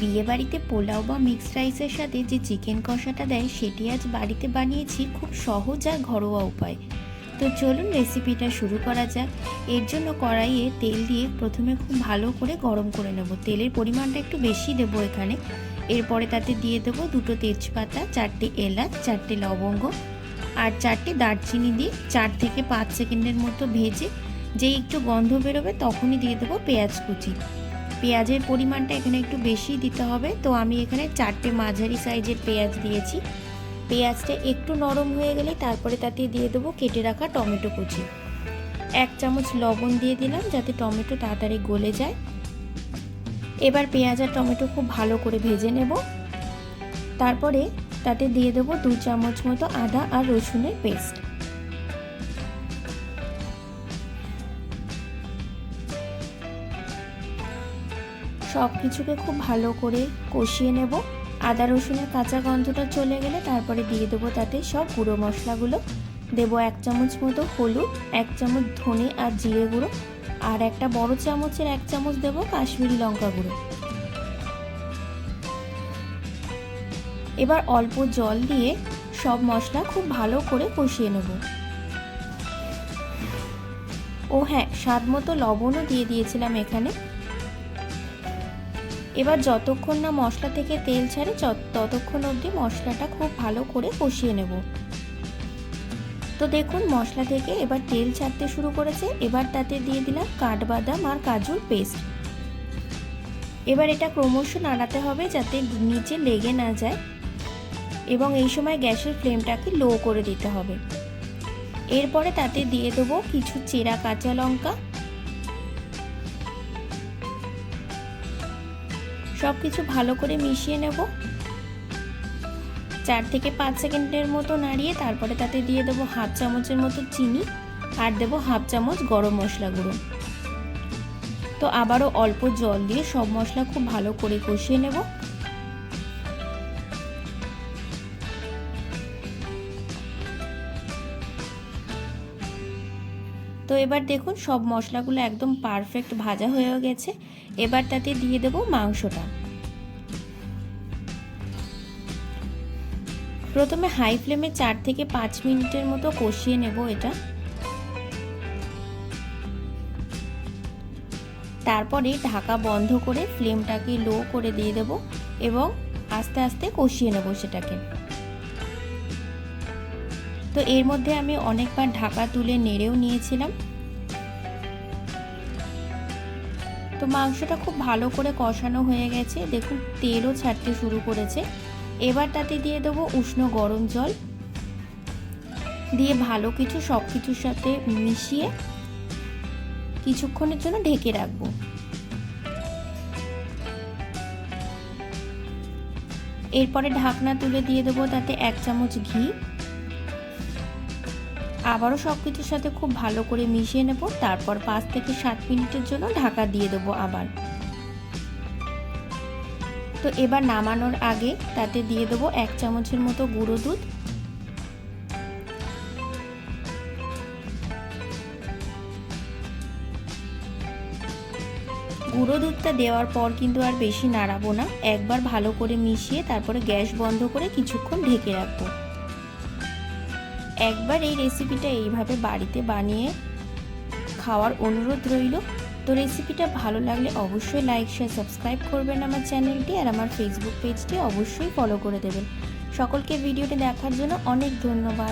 বিয়েবাড়িতে পোলাও বা মিক্সড রাইসের সাথে যে চিকেন কষাটা দেয়, সেটি আজ বাড়িতে বানিয়েছি খুব সহজ আর ঘরোয়া উপায়। তো চলুন রেসিপিটা শুরু করা যাক। এর জন্য কড়াইয়ে তেল দিয়ে প্রথমে খুব ভালো করে গরম করে নেব। তেলের পরিমাণটা একটু বেশি দেবো এখানে। এরপরে তাতে দিয়ে দেবো দুটো তেজপাতা, চারটে এলাচ, চারটে লবঙ্গ আর চারটে দারচিনি দিয়ে চার থেকে পাঁচ সেকেন্ডের মতো ভেজে যেই একটু গন্ধ বেরোবে তখনই দিয়ে দেবো পেঁয়াজ কুচি। পেঁয়াজের পরিমাণটা এখানে একটু বেশি দিতে হবে। তো আমি এখানে চারটে মাঝারি সাইজের পেঁয়াজ দিয়েছি। পেঁয়াজটা একটু নরম হয়ে গেলে তারপরে তাতে দিয়ে দেবো কেটে রাখা টমেটো কুচি। এক চামচ লবণ দিয়ে দিলাম যাতে টমেটো তাড়াতাড়ি গলে যায়। এবার পেঁয়াজ আর টমেটো খুব ভালো করে ভেজে নেব। তারপরে তাতে দিয়ে দেবো দু চামচ মতো আদা আর রসুনের পেস্ট। সব কিছুকে খুব ভালো করে কষিয়ে নেব। আদা রসুনের কাঁচা গন্ধটা চলে গেলে তারপরে দিয়ে দেবো তাতে সব গুঁড়ো মশলাগুলো। দেবো এক চামচ মতো হলুদ, এক চামচ ধনে আর জিরে গুঁড়ো আর একটা বড় চামচের এক চামচ দেবো কাশ্মীরি লঙ্কা গুঁড়ো। এবার অল্প জল দিয়ে সব মশলা খুব ভালো করে কষিয়ে নেব। ও হ্যাঁ স্বাদ মতো লবণও দিয়ে দিয়েছিলাম এখানে। এবার যতক্ষণ না মশলা থেকে তেল ছাড়ে ততক্ষণ অবধি মশলাটা খুব ভালো করে কষিয়ে নেব। তো দেখুন, মশলা থেকে এবার তেল ছাড়তে শুরু করেছে। এবার তাতে দিয়ে দিলাম কাঠবাদাম আর কাজুর পেস্ট। এবার এটা ক্রমশ নাড়াতে হবে যাতে নিচে লেগে না যায় এবং এই সময় গ্যাসের ফ্লেমটাকে লো করে দিতে হবে। এরপরে তাতে দিয়ে দেবো কিছু চেরা কাঁচা লঙ্কা সব কিছু ভালো করে মিশিয়ে নেব। চার থেকে পাঁচ সেকেন্ডের মতো নাড়িয়ে তারপরে তাতে দিয়ে দেবো হাফ চামচের মতো চিনি আর দেবো হাফ চামচ গরম মশলা গুঁড়ো। তো আবারও অল্প জল দিয়ে সব মশলা খুব ভালো করে কষিয়ে নেব। তো এবার দেখুন, সব মশলাগুলো একদম পারফেক্ট ভাজা হয়ে গেছে। এবার তাতে দিয়ে দেব মাংসটা। প্রথমে হাই ফ্লেমে চার থেকে পাঁচ মিনিটের মতো কষিয়ে নেব এটা। তারপরে ঢাকা বন্ধ করে ফ্লেমটাকে লো করে দিয়ে দেব এবং আস্তে আস্তে কষিয়ে নেব সেটাকে। তো এর মধ্যে আমি অনেকবার ঢাকা তুলে নেড়েও নিয়েছিলাম। তো মাংসটা খুব ভালো করে কষানো হয়ে গেছে। দেখুন, তেলও ছাড়তে শুরু করেছে। এবার তাতে দিয়ে দেবো উষ্ণ গরম জল। দিয়ে ভালো কিছু সব কিছুর সাথে মিশিয়ে কিছুক্ষণের জন্য ঢেকে রাখব। এরপরে ঢাকনা তুলে দিয়ে দেবো তাতে এক চামচ ঘি। আবারও সব কিছুর সাথে খুব ভালো করে মিশিয়ে নেব। তারপর পাঁচ থেকে সাত মিনিটের জন্য ঢাকা দিয়ে দেবো আবার। তো এবার নামানোর আগে তাতে দিয়ে দেবো এক চামচের মতো গুঁড়ো দুধ। গুঁড়ো দুধটা দেওয়ার পর কিন্তু আর বেশি নাড়াবো না। একবার ভালো করে মিশিয়ে তারপরে গ্যাস বন্ধ করে কিছুক্ষণ ঢেকে রাখব। একবার এই রেসিপিটা এইভাবে বাড়িতে বানিয়ে খাওয়ার অনুরোধ রইল। তো রেসিপিটা ভালো লাগলে অবশ্যই লাইক শেয়ার সাবস্ক্রাইব করবেন আমার চ্যানেলটি আর আমার ফেসবুক পেজটি অবশ্যই ফলো করে দেবেন। সকলকে ভিডিওটি দেখার জন্য অনেক ধন্যবাদ।